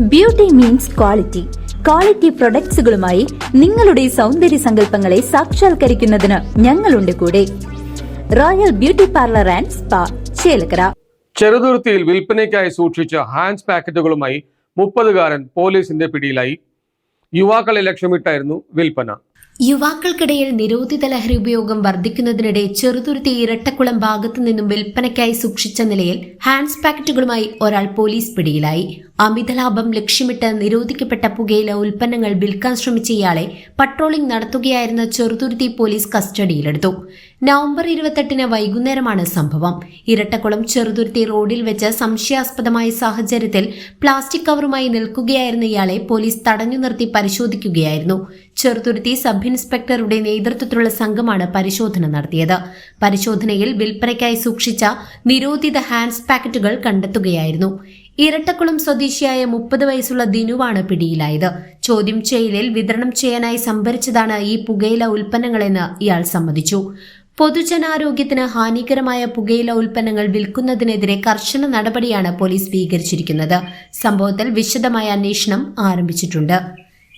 Beauty means quality quality പ്രൊഡക്ട്സുകളുമായി നിങ്ങളുടെ സൗന്ദര്യ സങ്കല്പങ്ങളെ സാക്ഷാത്കരിക്കുന്നതിന് ഞങ്ങളുണ്ട് കൂടെ. Royal beauty parlour and spa Chelakkara. ചെറുതുരുത്തിയിൽ വിൽപ്പനയ്ക്കായി സൂക്ഷിച്ച ഹാൻഡ്സ് പാക്കറ്റുകളുമായി മുപ്പതുകാരൻ പോലീസിന്റെ പിടിയിലായി. യുവാക്കളെ ലക്ഷ്യമിട്ടായിരുന്നു വിൽപ്പന. യുവാക്കൾക്കിടയിൽ നിരോധിത ലഹരി ഉപയോഗം വർദ്ധിക്കുന്നതിനിടെ ചെറുതുരുത്തി ഇരട്ടക്കുളം ഭാഗത്തു നിന്നും വിൽപ്പനയ്ക്കായി സൂക്ഷിച്ച നിലയിൽ ഹാൻഡ്സ് പാക്കറ്റുകളുമായി ഒരാൾ പോലീസ് പിടിയിലായി. അമിത ലാഭം ലക്ഷ്യമിട്ട് നിരോധിക്കപ്പെട്ട പുകയില ഉൽപ്പന്നങ്ങൾ വിൽക്കാൻ ശ്രമിച്ച ഇയാളെ പട്രോളിംഗ് നടത്തുകയായിരുന്ന ചെറുതുരുത്തി പോലീസ് കസ്റ്റഡിയിലെടുത്തു. നവംബർ ഇരുപത്തെട്ടിന് വൈകുന്നേരമാണ് സംഭവം. ഇരട്ടക്കുളം ചെറുതുരുത്തി റോഡിൽ വെച്ച് സംശയാസ്പദമായ സാഹചര്യത്തിൽ പ്ലാസ്റ്റിക് കവറുമായി നിൽക്കുകയായിരുന്ന ഇയാളെ പോലീസ് തടഞ്ഞു നിർത്തി പരിശോധിക്കുകയായിരുന്നു. ചെറുതുരുത്തി സബ് ഇൻസ്പെക്ടറുടെ നേതൃത്വത്തിലുള്ള സംഘമാണ് പരിശോധന നടത്തിയത്. പരിശോധനയിൽ വിൽപ്പനയ്ക്കായി സൂക്ഷിച്ച നിരോധിത ഹാൻഡ്സ് പാക്കറ്റുകൾ കണ്ടെത്തുകയായിരുന്നു. ഇരട്ടക്കുളം സ്വദേശിയായ മുപ്പത് വയസ്സുള്ള ദിനുവാണ് പിടിയിലായത്. ചോദ്യം ചെയ്യലിൽ വിതരണം ചെയ്യാനായി സംഭരിച്ചതാണ് ഈ പുകയില ഉൽപ്പന്നങ്ങളെന്ന് ഇയാൾ സമ്മതിച്ചു. പൊതുജനാരോഗ്യത്തിന് ഹാനികരമായ പുകയില ഉൽപ്പന്നങ്ങൾ വിൽക്കുന്നതിനെതിരെ കർശന നടപടിയാണ് പോലീസ് സ്വീകരിച്ചിരിക്കുന്നത്. സംഭവത്തിൽ വിശദമായ അന്വേഷണം ആരംഭിച്ചിട്ടുണ്ട്.